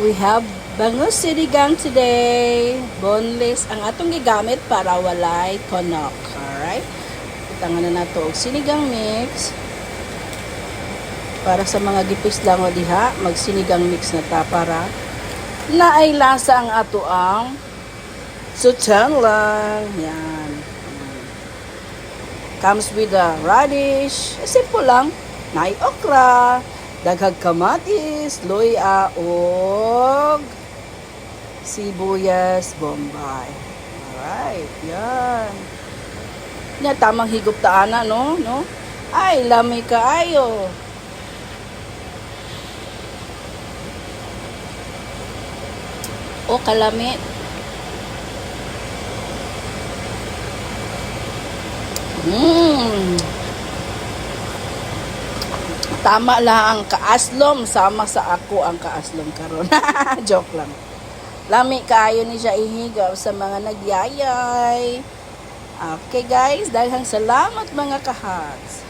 We have bangus sinigang today. Boneless ang atong gigamit para walay konok. Alright? Itangan na nato og sinigang mix. Para sa mga gipis lang o diha, magsinigang mix na ta para naay lasa ang ato ang sutan lang. Yan. Comes with a radish. Simple lang. Naay okra. Daghag kamatis, luya, og sibuyas, bombay. Alright, yan. Yan, tamang higop taana, no? no? Ay, lamay kaayo. O kalamit. Mmm. Tama lang ang kaaslom sama sa ako ang kaaslom karon. Joke lang. Lami kaayo ni siya ihigaw sa mga nagyayay. Okay guys, daghang salamat mga kahats.